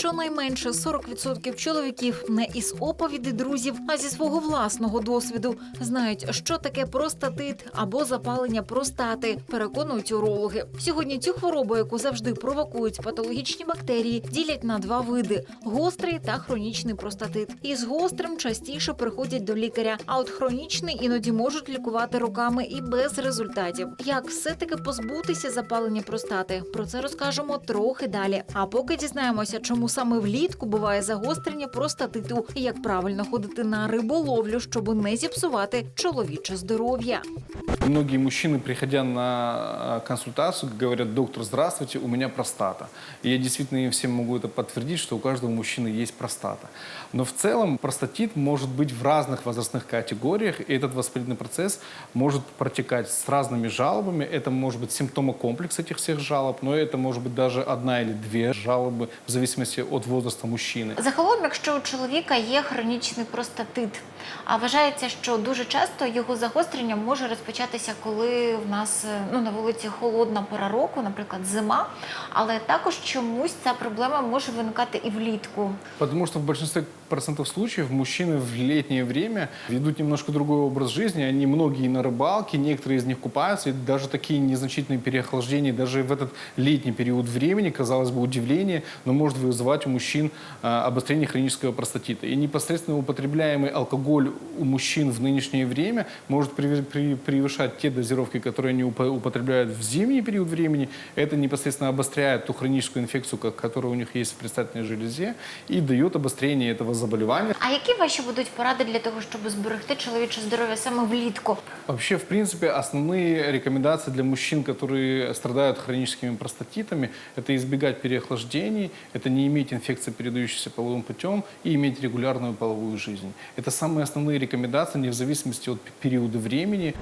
щонайменше 40% чоловіків не із оповіді друзів, а зі свого власного досвіду знають, що таке простатит або запалення простати, переконують урологи. Сьогодні цю хворобу, яку завжди провокують патологічні бактерії, ділять на два види: гострий та хронічний простатит. Із гострим частіше приходять до лікаря, а от хронічний іноді можуть лікувати роками і без результатів. Як все-таки позбутися запалення простати? Про це розкажемо трохи далі. А поки дізнаємося, чому саме влітку буває загострення простатиту і як правильно ходити на риболовлю, щоб не зіпсувати чоловіче здоров'я. Многие мужчины, приходя на э, консультацию, говорят, доктор, здравствуйте, у меня простата. И я действительно им всем могу это подтвердить, что у каждого мужчины есть простата. Но в целом простатит может быть в разных возрастных категориях, и этот воспалительный процесс может протекать с разными жалобами. Это может быть симптомокомплекс этих всех жалоб, но это может быть даже одна или две жалобы в зависимости от возраста мужчины. Загалом, якщо у чоловіка є хронічний простатит, а вважається, що дуже часто його загострення може розпочатися, коли в нас е, ну на вулиці холодна пора року, наприклад, зима, але також чомусь ця проблема може виникати і влітку. Потому что в большинстве процентов случаев мужчины в летнее время ведут немножко другой образ жизни. Они многие на рыбалке, некоторые из них купаются. И даже такие незначительные переохлаждения, даже в этот летний период времени, казалось бы, удивление, но может вызывать у мужчин а, обострение хронического простатита. И непосредственно употребляемый алкоголь у мужчин в нынешнее время может преве- при- превышать те дозировки, которые они упо- употребляют в зимний период времени. Это непосредственно обостряет ту хроническую инфекцию, ка- которая у них есть в предстательной железе, и дает обострение этого заболевания. А які ваші будуть поради для того, щоб зберегти чоловіче здоров'я саме влітку? Вообще, в принципе, основные рекомендации для мужчин, которые страдают хроническими простатитами, это избегать переохлаждений, это не иметь инфекции, передающейся половым путем, и иметь регулярную половую жизнь. Это самые основные рекомендации, не в зависимости от периода времени.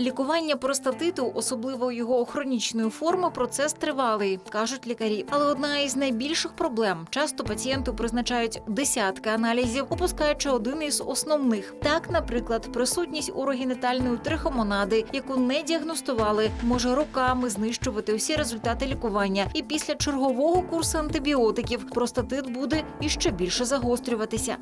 Лікування простатиту, особливо його хронічної форми, процес тривалий, кажуть лікарі. Але одна із найбільших проблем часто пацієнту призначають десятки аналізів, опускаючи один із основних. Так, наприклад, присутність урогенітальної трихомонади, яку не діагностували, може роками знищувати усі результати лікування. І після чергового курсу антибіотиків простатит буде іще більше загострюватися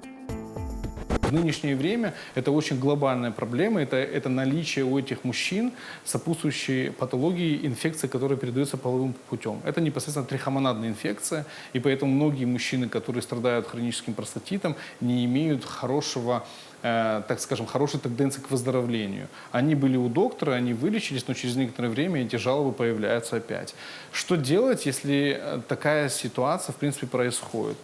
В нынешнее время это очень глобальная проблема. Это, это наличие у этих мужчин сопутствующей патологии инфекции, которая передается половым путем. Это непосредственно трихомонадная инфекция, и поэтому многие мужчины, которые страдают хроническим простатитом, не имеют хорошего э, так скажем, хорошей тенденции к выздоровлению. Они были у доктора, они вылечились, но через некоторое время эти жалобы появляются опять. Что делать, если э, такая ситуация, в принципе, происходит?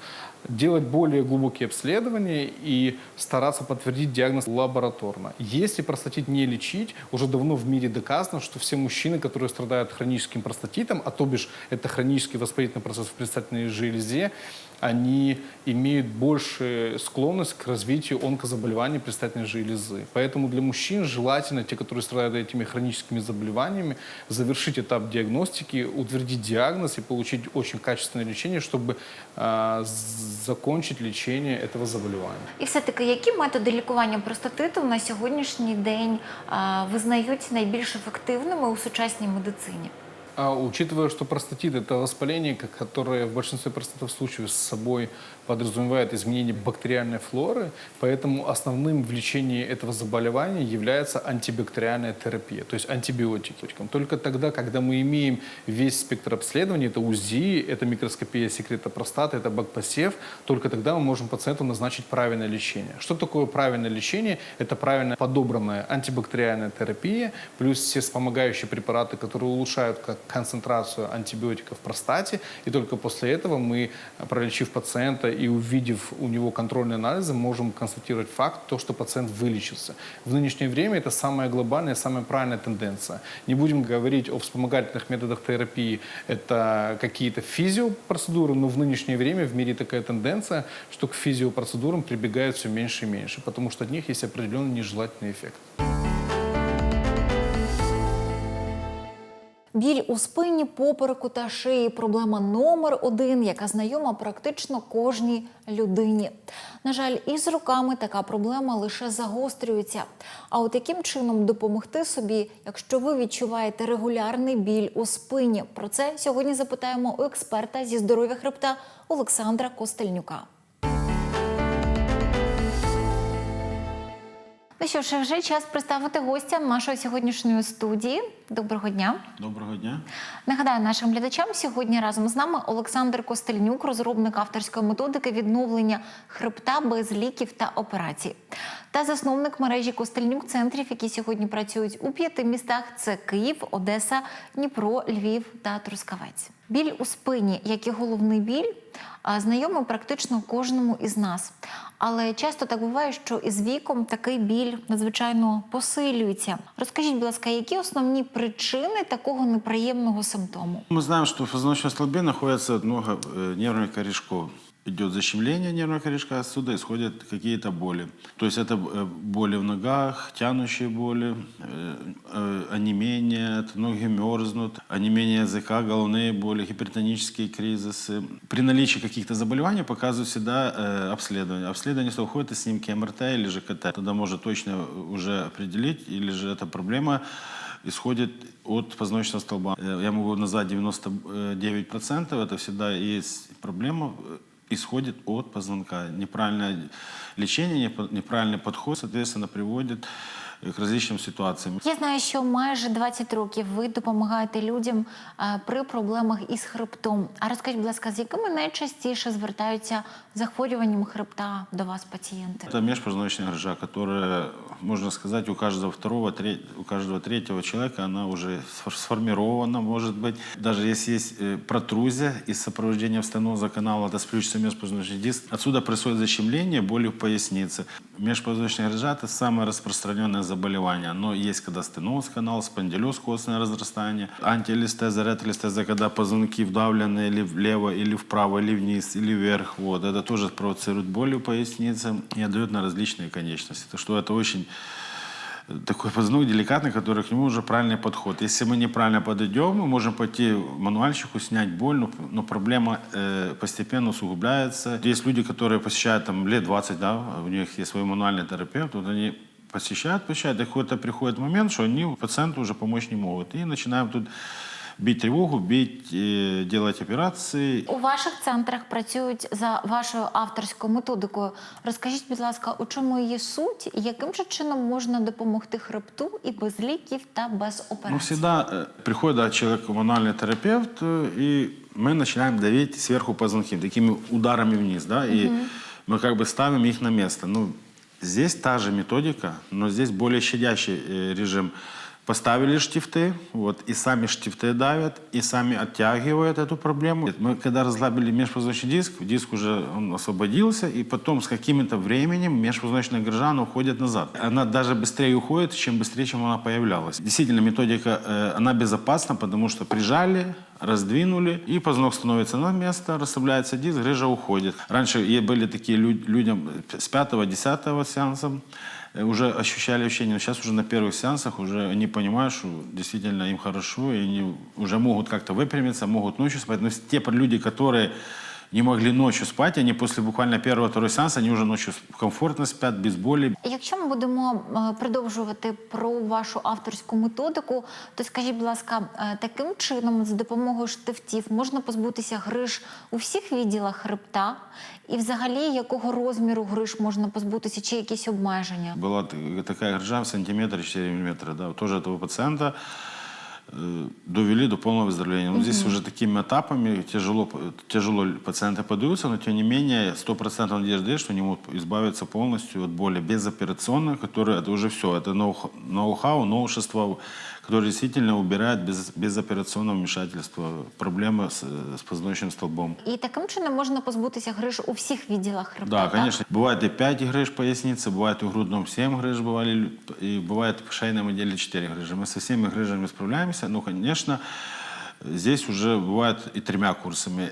Делать более глубокие обследования и стараться подтвердить диагноз лабораторно. Если простатит не лечить, уже давно в мире доказано, что все мужчины, которые страдают хроническим простатитом, а то бишь это хронический воспалительный процесс в предстательной железе, они имеют большую склонность к развитию онкозаболеваний предстательной железы. Поэтому для мужчин желательно, те, которые страдают этими хроническими заболеваниями, завершить этап диагностики, утвердить диагноз и получить очень качественное лечение, чтобы а, з- закончить лечение этого заболевания. І все-таки, які методи лікування простатиту на сьогоднішній день а, визнають найбільш ефективними у сучасній медицині? А учитывая, что простатит – это воспаление, ко- которое в большинстве простатов случаев с собой подразумевает изменение бактериальной флоры, поэтому основным в лечении этого заболевания является антибактериальная терапия, то есть антибиотики. Только тогда, когда мы имеем весь спектр обследований, это УЗИ, это микроскопия секрета простаты, это бакпосев, только тогда мы можем пациенту назначить правильное лечение. Что такое правильное лечение? Это правильно подобранная антибактериальная терапия, плюс все вспомогающие препараты, которые улучшают как концентрацию антибиотиков в простате. И только после этого мы, пролечив пациента и увидев у него контрольные анализы, можем констатировать факт, то, что пациент вылечился. В нынешнее время это самая глобальная, самая правильная тенденция. Не будем говорить о вспомогательных методах терапии, это какие-то физиопроцедуры, но в нынешнее время в мире такая тенденция, что к физиопроцедурам прибегают все меньше и меньше, потому что от них есть определенный нежелательный эффект. Біль у спині, попереку та шиї проблема номер один, яка знайома практично кожній людині. На жаль, із роками така проблема лише загострюється. А от яким чином допомогти собі, якщо ви відчуваєте регулярний біль у спині? Про це сьогодні запитаємо у експерта зі здоров'я хребта Олександра Костельнюка. Ну що ж, вже час представити гостя нашої сьогоднішньої студії. Доброго дня. Доброго дня. Нагадаю нашим глядачам, сьогодні разом з нами Олександр Костельнюк, розробник авторської методики відновлення хребта без ліків та операцій, та засновник мережі Костельнюк центрів, які сьогодні працюють у п'яти містах: це Київ, Одеса, Дніпро, Львів та Трускавець. Біль у спині, як і головний біль, а, знайомий практично кожному із нас. Але часто так буває, що із віком такий біль надзвичайно посилюється. Розкажіть, будь ласка, які основні причини такого неприємного симптому? Мы знаем, что в позвоночном столбе находится много э, нервных корешков. Идет защемление нервного корешка, отсюда исходят какие-то боли. То есть это э, боли в ногах, тянущие боли, э, э, онемение, ноги мерзнут, онемение языка, головные боли, гипертонические кризисы. При наличии каких-то заболеваний показывают всегда обследование. Обследование если уходит из снимки МРТ или же КТ. Тогда может точно уже определить, или же эта проблема исходит от позвоночного столба. Я могу назвать 99%, это всегда есть проблема, исходит от позвонка. Неправильное лечение, неправильный подход, соответственно, приводит к различным ситуациям. Я знаю, що майже 20 років ви допомагаєте людям е, при проблемах із хребтом. А розкажіть, будь ласка, з якими найчастіше звертаються з захворюванням хребта до вас пацієнти? Это межпозвоночная грыжа, которая, можно сказать, у каждого второго, тре- у каждого третьего человека она уже сфор- сформирована, может быть. Даже если есть э, протрузия из сопровождения стеноза канала, это сплющится межпозвоночный диск, отсюда происходит защемление, боли в пояснице. Межпозвоночная грыжа – это самое распространенное заболевание. Но есть когда стеноз канал, спондилез, костное разрастание, антиэлистеза, ретроэлистеза, когда позвонки вдавлены или влево, или вправо, или вниз, или вверх. Вот. Это тоже провоцирует боли в пояснице и отдает на различные конечности. Так что это очень такой позвонок деликатный, который к нему уже правильный подход. Если мы неправильно подойдем, мы можем пойти мануальщику, снять боль, но, но проблема э, постепенно усугубляется. Есть люди, которые посещают там лет 20, да, у них есть свой мануальный терапевт, вот они посещают, посещают, и какой-то приходит момент, что они пациенту уже помочь не могут. И начинаем тут бить тревогу, бить, э, делать операции. У ваших центрах працюють за вашою авторською методикою. Розкажіть, будь ласка, у чому її суть і яким же чином можна допомогти хребту і без ліків та без операцій? Ну, всегда э, приходит да, человек, мануальный терапевт, э, и мы начинаем давить сверху позвонки, такими ударами вниз, да, и мы как бы ставим их на место. Ну, здесь та же методика, но здесь более щадящий э, режим. Поставили штифты, вот, и сами штифты давят, и сами оттягивают эту проблему. Мы когда разлабили межпозвоночный диск, диск уже он освободился, и потом с каким-то временем межпозвоночная грыжа она уходит назад. Она даже быстрее уходит, чем быстрее, чем она появлялась. Действительно, методика, э, она безопасна, потому что прижали, раздвинули, и позвонок становится на место, расслабляется диск, грыжа уходит. Раньше е- были такие лю- людям с 5-10 сеанса, э, уже ощущали ощущение, но сейчас уже на первых сеансах уже они понимают, что действительно им хорошо, и они уже могут как-то выпрямиться, могут ночью спать. Но с- те люди, которые не могли ночью спать, они после буквально первого-второго сеанса, они уже ночью с- комфортно спят, без боли. Якщо ми будемо е, продовжувати про вашу авторську методику, то скажіть, будь ласка, е, таким чином з допомогою штифтів можна позбутися гриж у всіх відділах хребта, і взагалі якого розміру гриж можна позбутися, чи якісь обмеження? Была т- такая грыжа в сантиметр 4 миллиметра, да, тоже этого пациента э, довели до полного выздоровления. Но здесь уже такими этапами тяжело, тяжело пациенты подаются, но тем не менее 100% надежды есть, что они могут избавиться полностью от боли безоперационно, которое это уже все, это ноу- ноу-хау, новшество, которое действительно убирает без, безоперационного вмешательства проблемы с, с позвоночным столбом. І таким чином можна позбутися гриж у всіх відділах хребта. Да, так? конечно. Бывает и 5 грыж поясницы, бывает и в грудном 7 грыж бывали, лю- и бывает в шейном отделе 4 грыжи. Мы со всеми грыжами справляемся, но, конечно, здесь уже бывает и тремя курсами.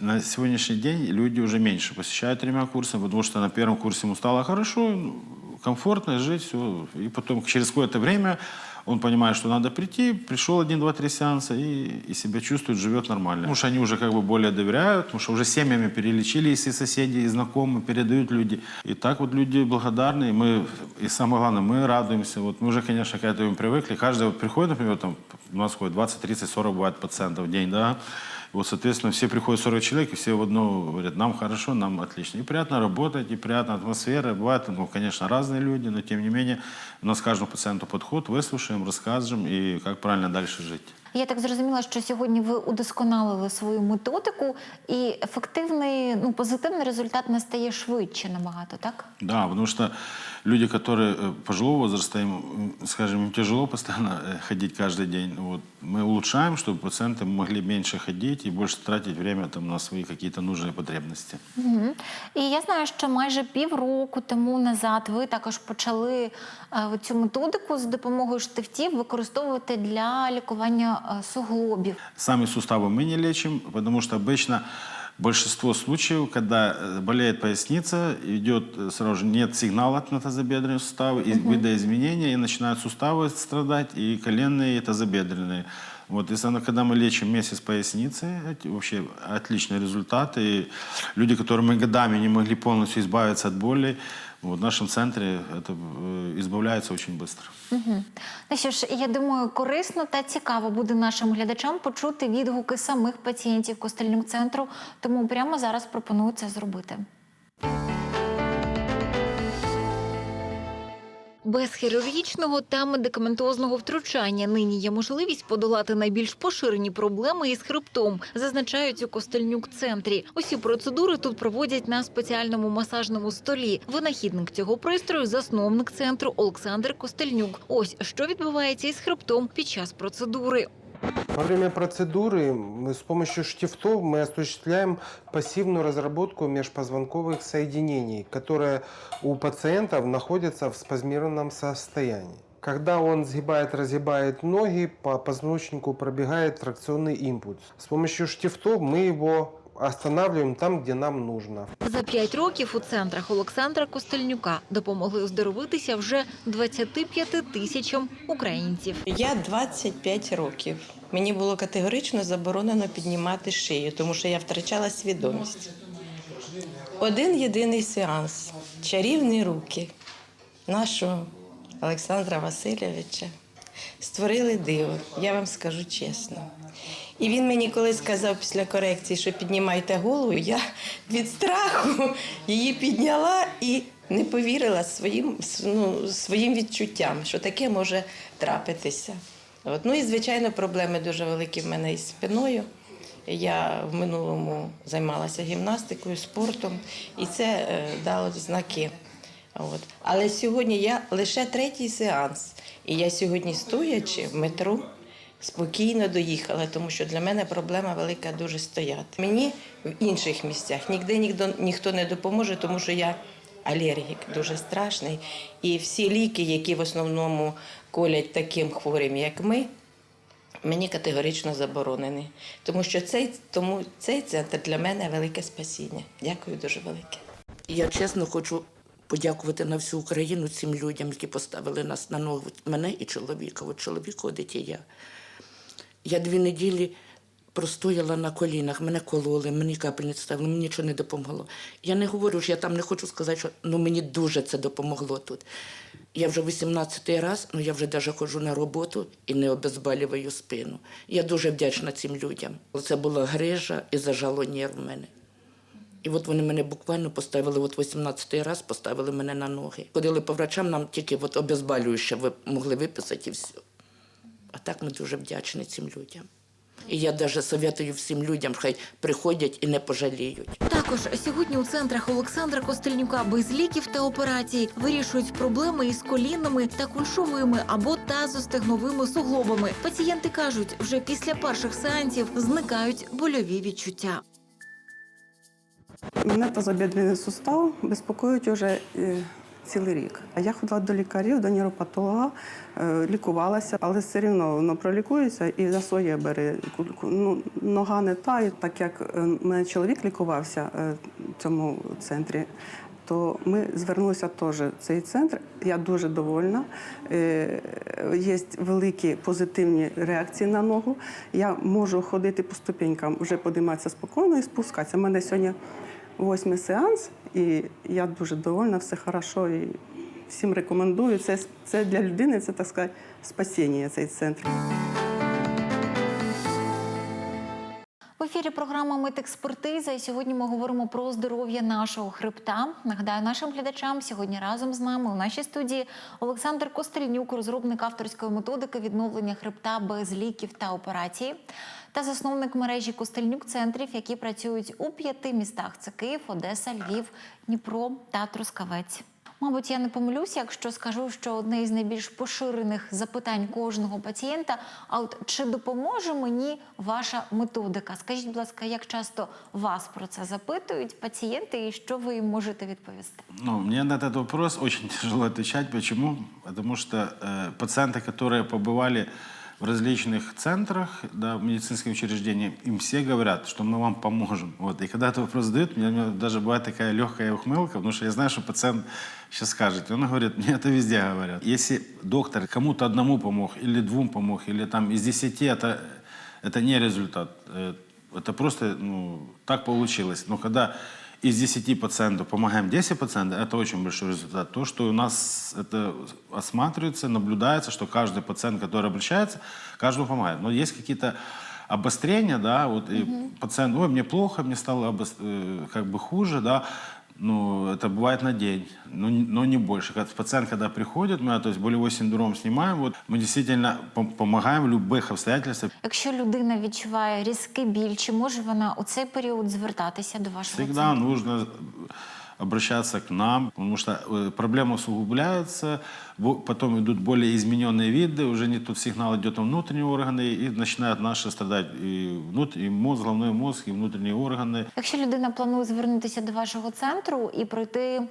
На сегодняшний день люди уже меньше посещают тремя курсами, потому что на первом курсе ему стало хорошо, ну, комфортно жить, все. И потом через какое-то время Он понимает, что надо прийти, пришел один, два, три сеанса и, и себя чувствует, живет нормально. Потому что они уже как бы более доверяют, потому что уже семьями перелечили, и соседи, и знакомые передают люди. И так вот люди благодарны, и мы, и самое главное, мы радуемся. Вот мы уже, конечно, к этому привыкли. Каждый вот приходит, например, там, у нас ходит 20, 30, 40 бывает пациентов в день, да, и вот, соответственно, все приходят 40 человек, и все в одно говорят, нам хорошо, нам отлично. И приятно работать, и приятная атмосфера. Бывают, ну, конечно, разные люди, но тем не менее у нас к каждому пациенту подход, выслушаем, расскажем, и как правильно дальше жить. Я так зрозуміла, що сьогодні ви удосконалили свою методику, і ефективний, ну позитивний результат настає швидше набагато, так? Да, потому что люди, которые э, пожилого возраста, им, м, скажем, им тяжело постоянно э, ходить каждый день. Вот. Мы улучшаем, чтобы пациенты могли меньше ходить и больше тратить время там, на свои какие-то нужные потребности. Угу. І я знаю, що майже півроку тому назад ви також почали е, цю методику з допомогою штифтів використовувати для лікування е, суглобів. Сами суставы мы не лечим, потому что обычно большинство случаев, когда э, болеет поясница, идет э, сразу же нет сигнала на тазобедренные суставы, и видоизменения, и начинают суставы страдать, и коленные, и тазобедренные. Вот, и соответственно, когда мы лечим вместе с поясницей, эти вообще отличные результаты. И люди, которые мы годами не могли полностью избавиться от боли, вот, в нашем центре это э, избавляется очень быстро. Угу. Ну що ж, я думаю, корисно та цікаво буде нашим глядачам почути відгуки самих пацієнтів Костельнюк центру, тому прямо зараз пропоную це зробити. Без хірургічного та медикаментозного втручання нині є можливість подолати найбільш поширені проблеми із хребтом, зазначають у Костельнюк центрі. Усі процедури тут проводять на спеціальному масажному столі. Винахідник цього пристрою засновник центру Олександр Костельнюк. Ось що відбувається із хребтом під час процедури. Во время процедуры мы с помощью штифтов мы осуществляем пассивную разработку межпозвонковых соединений, которые у пациентов находятся в спазмированном состоянии. Когда он сгибает, разгибает ноги, по позвоночнику пробегает фракционный импульс. С помощью штифтов мы его останавливаем там, где нам нужно. За п'ять років у центрах Олександра Костельнюка допомогли оздоровитися вже 25 тисячам українців. Я 25 років. Мені було категорично заборонено піднімати шию, тому що я втрачала свідомість. Один єдиний сеанс чарівні руки нашого Олександра Васильовича створили диво, я вам скажу чесно. І він мені колись сказав після корекції, що піднімайте голову. Я від страху її підняла і не повірила своїм, ну, своїм відчуттям, що таке може трапитися. От. Ну і, звичайно, проблеми дуже великі в мене із спиною. Я в минулому займалася гімнастикою, спортом, і це е, дало знаки. От. Але сьогодні я лише третій сеанс. І я сьогодні, стоячи в метро, спокійно доїхала, тому що для мене проблема велика дуже стояти. Мені в інших місцях ніде ніхто, ніхто не допоможе, тому що я алергік дуже страшний. І всі ліки, які в основному колять таким хворим, як ми, мені категорично заборонені. Тому що цей, тому цей центр для мене велике спасіння. Дякую дуже велике. Я чесно хочу подякувати на всю Україну цим людям, які поставили нас на ногу, мене і чоловіка. От чоловік ходить і я. Я дві неділі простояла на колінах, мене кололи, мені капельниці ставили, мені нічого не допомогло. Я не говорю, що я там не хочу сказати, що ну, мені дуже це допомогло тут. Я вже 18-й раз, ну я вже навіть ходжу на роботу і не обезболюваю спину. Я дуже вдячна цим людям. Це була грижа і зажало нерв в мене. І от вони мене буквально поставили, от 18-й раз поставили мене на ноги. Ходили по врачам, нам тільки от обезболююче ви могли виписати і все. А так ми дуже вдячні цим людям. І я навіть советую всім людям, хай приходять і не пожаліють. Також сьогодні у центрах Олександра Костельнюка без ліків та операцій вирішують проблеми із колінними та кульшовими або тазостегновими суглобами. Пацієнти кажуть, вже після перших сеансів зникають больові відчуття. Мене тазобідрений сустав безпокоїть вже е, цілий рік. А я ходила до лікарів, до нейропатолога, е, лікувалася, але все рівно воно пролікується і за своє бере. Ну, нога не та, і так як е, мене чоловік лікувався е, в цьому центрі, то ми звернулися теж в цей центр. Я дуже довольна. Є великі позитивні реакції на ногу. Я можу ходити по ступенькам, вже подиматися спокійно і спускатися. У мене сьогодні восьмий сеанс, і я дуже довольна, все хорошо. І всім рекомендую. Це, це для людини, це так сказати, спасіння цей центр. Ефірі програма Медекспертиза. І сьогодні ми говоримо про здоров'я нашого хребта. Нагадаю нашим глядачам сьогодні разом з нами у нашій студії Олександр Костельнюк, розробник авторської методики відновлення хребта без ліків та операцій, та засновник мережі Костельнюк центрів, які працюють у п'яти містах: це Київ, Одеса, Львів, Дніпро та Трускавець. Мабуть, я не помилюся, якщо скажу, що одне із найбільш поширених запитань кожного пацієнта. А от чи допоможе мені ваша методика? Скажіть, будь ласка, як часто вас про це запитують пацієнти, і що ви їм можете відповісти? Ну, мне на этот вопрос очень тяжело отвечать. Почему? Потому что э, пациенты, которые побывали в различных центрах, да, в медицинских учреждениях, им все говорят, что мы вам поможем. Вот. И когда этот вопрос задают, у меня даже бывает такая легкая ухмылка, потому что я знаю, что пациент сейчас скажет. И он говорит, мне это везде говорят. Если доктор кому-то одному помог, или двум помог, или там из десяти, это, это не результат. Э, Это просто ну, так получилось. Но когда из 10 пациентов помогаем 10 пациентов, это очень большой результат. То, что у нас это осматривается, наблюдается, что каждый пациент, который обращается, каждому помогает. Но есть какие-то обострения, да, вот и пациент, ой, мне плохо, мне стало обос- э, как бы хуже, да, ну, это бывает на день, но, не- но не больше. Когда пациент, когда приходит, мы, то есть болевой синдром снимаем, вот, мы действительно пом- помогаем в любых обстоятельствах. Якщо людина відчуває різкий біль, чи може вона у цей період звертатися до вашого Всегда центру? нужно обращаться к нам, потому что э, проблема усугубляется, бо- потом идут более измененные виды, уже не тот сигнал идет на внутренние органы, и начинают наши страдать и, внут- и мозг, головной мозг, и внутренние органы. Якщо людина планує звернутися до вашого центру і пройти е,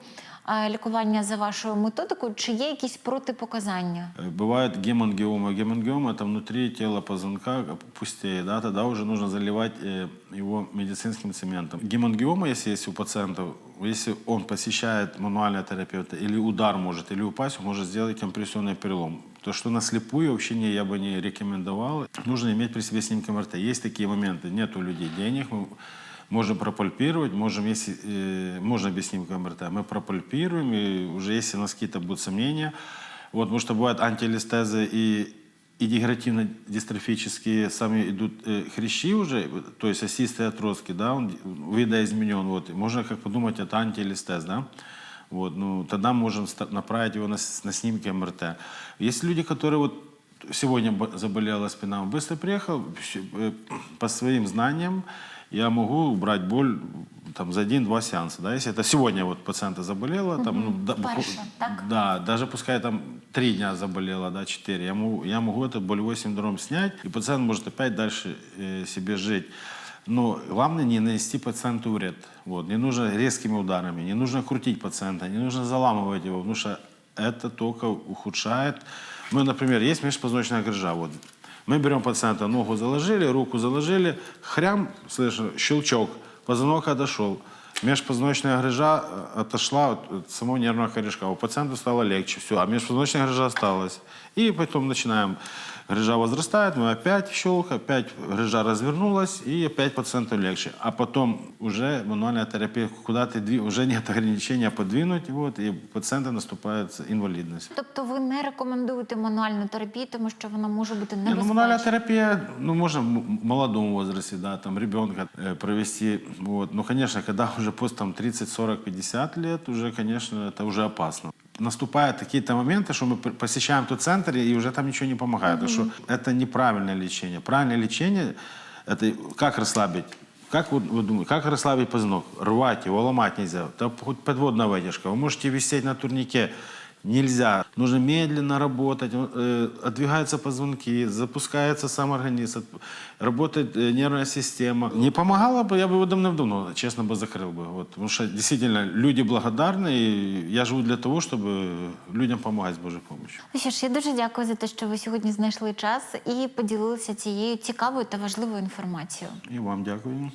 лікування за вашою методикою, чи є якісь протипоказання? Э, Бывает гемангиома. Гемангиома – это внутри тела позвонка пустее, да, тогда уже нужно заливать э, его медицинским цементом. Гемангиома, если есть у пациентов, если он посещает мануального терапевта, или удар может, или упасть, он может сделать компрессионный перелом. То, что на слепую вообще не, я бы не рекомендовал. Нужно иметь при себе снимки МРТ. Есть такие моменты, нет у людей денег, мы можем пропульпировать, можем, если, э, можно без снимка МРТ, мы пропульпируем, и уже если у нас какие-то будут сомнения, вот, потому что бывают антиэлистезы и, и дегенеративно-дистрофические сами идут э, хрящи уже, то есть осистые отростки, да, он видоизменен, вот, можно как подумать, это антиэлистез, да, вот, ну, тогда можем направить его на, на снимки МРТ. Есть люди, которые вот сегодня бо- заболела спина, он быстро приехал, э, по своим знаниям я могу убрать боль там, за один-два сеанса. Да? Если это сегодня вот пациента заболела, там, ну, да, букв- Вперше, так? да, даже пускай там три дня заболела, да, четыре, я могу, я могу этот болевой синдром снять, и пациент может опять дальше э, себе жить. Но главное не нанести пациенту вред. Вот. Не нужно резкими ударами, не нужно крутить пациента, не нужно заламывать его, потому что это только ухудшает. Мы, например, есть межпозвоночная грыжа. Вот. Мы берем пациента, ногу заложили, руку заложили, хрям, слышу, щелчок, позвонок отошел. Межпозвоночная грыжа э, отошла от, от самого нервного корешка. У пациента стало легче, все, а межпозвоночная грыжа осталась. И потом начинаем, грыжа возрастает, мы опять щелк, опять грыжа развернулась, и опять пациенту легче. А потом уже мануальная терапия, куда ты дви- уже нет ограничения подвинуть, вот, и у пациента наступает инвалидность. Тобто ви не рекомендуєте мануальну терапію, тому що вона може бути Не, ну, мануальная небезпечна? терапия, ну, можно в м- молодом возрасте, да, там, ребенка э, провести, вот. Но, конечно, когда уже после, там, 30, 40, 50 лет, уже, конечно, это уже опасно. Наступают какие-то моменты, что мы п- посещаем тот центр, и уже там ничего не помогает. Потому что это неправильное лечение. Правильное лечение – это как расслабить? Как вы, вы думаете, как расслабить позвонок? Рвать его, ломать нельзя. Это хоть подводная вытяжка. Вы можете висеть на турнике. Нельзя. Нужно медленно работать. Э, отдвигаются позвонки, запускается сам организм, от- работает э, нервная система. Не помогало бы, я бы его давно-давно, честно бы, закрыл бы. Вот. Потому что действительно люди благодарны, и я живу для того, чтобы людям помогать с Божьей помощью. Ну що ж, я дуже дякую за те, що ви сьогодні знайшли час і поділилися цією цікавою та важливою інформацією. И вам дякую.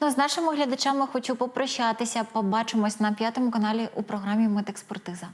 Ну, з нашими глядачами хочу попрощатися. Побачимось на п'ятому каналі у програмі Медекспертиза.